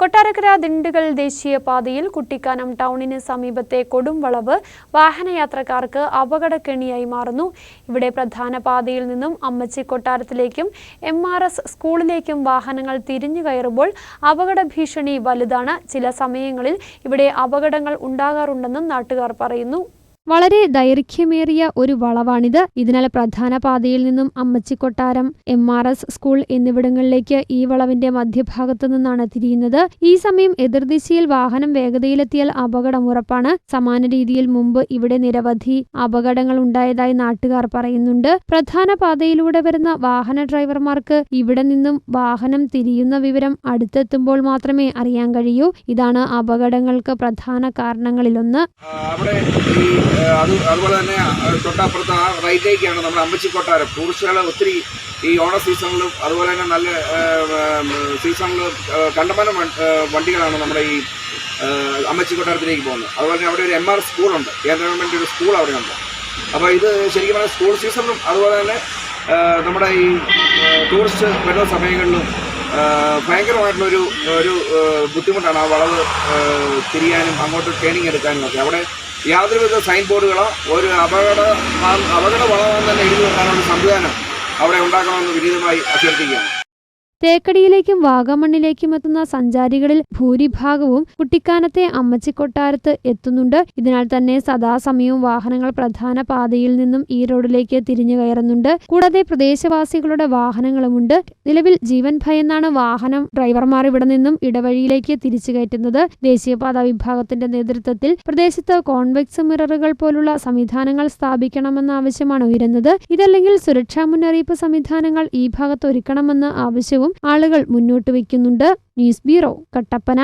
കൊട്ടാരക്കര ദിണ്ടുകൾ ദേശീയപാതയിൽ കുട്ടിക്കാനം ടൗണിന് സമീപത്തെ കൊടുംവളവ് വാഹനയാത്രക്കാർക്ക് അപകടക്കെണിയായി മാറുന്നു. ഇവിടെ പ്രധാന പാതയിൽ നിന്നും അമ്മച്ചി കൊട്ടാരത്തിലേക്കും എം ആർ എസ് സ്കൂളിലേക്കും വാഹനങ്ങൾ തിരിഞ്ഞു കയറുമ്പോൾ അപകട ഭീഷണി വലുതാണ്. ചില സമയങ്ങളിൽ ഇവിടെ അപകടങ്ങൾ ഉണ്ടാകാറുണ്ടെന്നും നാട്ടുകാർ പറയുന്നു. വളരെ ദൈർഘ്യമേറിയ ഒരു വളവാണിത്. ഇതിനാൽ പ്രധാന പാതയിൽ നിന്നും Ammachikottaram M R S school എന്നിവിടങ്ങളിലേക്ക് ഈ വളവിന്റെ മധ്യഭാഗത്തു നിന്നാണ് തിരിയുന്നത്. ഈ സമയം എതിർദിശയിൽ വാഹനം വേഗതയിലെത്തിയാൽ അപകടം ഉറപ്പാണ്. സമാന രീതിയിൽ മുമ്പ് ഇവിടെ നിരവധി അപകടങ്ങൾ ഉണ്ടായതായി നാട്ടുകാർ പറയുന്നുണ്ട്. പ്രധാന പാതയിലൂടെ വരുന്ന വാഹന ഡ്രൈവർമാർക്ക് ഇവിടെ നിന്നും വാഹനം തിരിയുന്ന വിവരം അടുത്തെത്തുമ്പോൾ മാത്രമേ അറിയാൻ കഴിയൂ. ഇതാണ് അപകടങ്ങൾക്ക് പ്രധാന കാരണങ്ങളിലൊന്ന്. അത് അതുപോലെ തന്നെ തൊട്ടപ്പുറത്ത് ആ റൈറ്റിലേക്കാണ് നമ്മുടെ അമ്പച്ചി കൊട്ടാരം ടൂറിസ്റ്റുകൾ ഒത്തിരി ഈ ഓണ സീസണിലും അതുപോലെ തന്നെ നല്ല സീസണിൽ കണ്ടമാനം വണ്ടികളാണ് നമ്മുടെ ഈ അമ്മച്ചി കൊട്ടാരത്തിലേക്ക് പോകുന്നത്. അതുപോലെ തന്നെ അവിടെ ഒരു എം ആർ സ്കൂളുണ്ട്. കേന്ദ്ര ഗവൺമെന്റ് ഒരു സ്കൂൾ അവിടെയുണ്ട്. അപ്പോൾ ഇത് ശരിക്കും പറഞ്ഞാൽ സ്കൂൾ സീസണിലും അതുപോലെ തന്നെ നമ്മുടെ ഈ ടൂറിസ്റ്റ് വരുന്ന സമയങ്ങളിലും ഭയങ്കരമായിട്ടുള്ളൊരു ഒരു ബുദ്ധിമുട്ടാണ് ആ വളവ് തിരിയാനും അങ്ങോട്ട് ട്രെയിനിങ് എടുക്കാനും ഒക്കെ. അവിടെ യാതൊരുവിധ സൈൻ ബോർഡുകളോ ഒരു അപകട അപകട വളവാൻ തന്നെ എഴുതി വെക്കാനുള്ള സംവിധാനം അവിടെ ഉണ്ടാക്കണമെന്ന് വിനീതമായി അഭ്യർത്ഥിക്കുകയാണ്. തേക്കടിയിലേക്കും വാഗമണ്ണിലേക്കും എത്തുന്ന സഞ്ചാരികളിൽ ഭൂരിഭാഗവും കുട്ടിക്കാനത്തെ അമ്മച്ചിക്കൊട്ടാരത്ത് എത്തുന്നുണ്ട്. ഇതിനാൽ തന്നെ സദാസമയവും വാഹനങ്ങൾ പ്രധാന പാതയിൽ നിന്നും ഈ റോഡിലേക്ക് തിരിഞ്ഞു കയറുന്നുണ്ട്. കൂടാതെ പ്രദേശവാസികളുടെ വാഹനങ്ങളുമുണ്ട്. നിലവിൽ ജീവൻ ഭയന്നാണ് വാഹനം ഡ്രൈവർമാർ ഇവിടെ നിന്നും ഇടവഴിയിലേക്ക് തിരിച്ചു കയറ്റുന്നത്. ദേശീയപാത വിഭാഗത്തിന്റെ നേതൃത്വത്തിൽ പ്രദേശത്ത് കോൺവെക്സ് മിററുകൾ പോലുള്ള സംവിധാനങ്ങൾ സ്ഥാപിക്കണമെന്ന ആവശ്യമാണ് ഉയരുന്നത്. ഇതല്ലെങ്കിൽ സുരക്ഷാ മുന്നറിയിപ്പ് സംവിധാനങ്ങൾ ഈ ഭാഗത്ത് ഒരുക്കണമെന്ന ആവശ്യവും ആളുകൾ മുന്നോട്ട് വയ്ക്കുന്നുണ്ട്. News bureau Kattappana.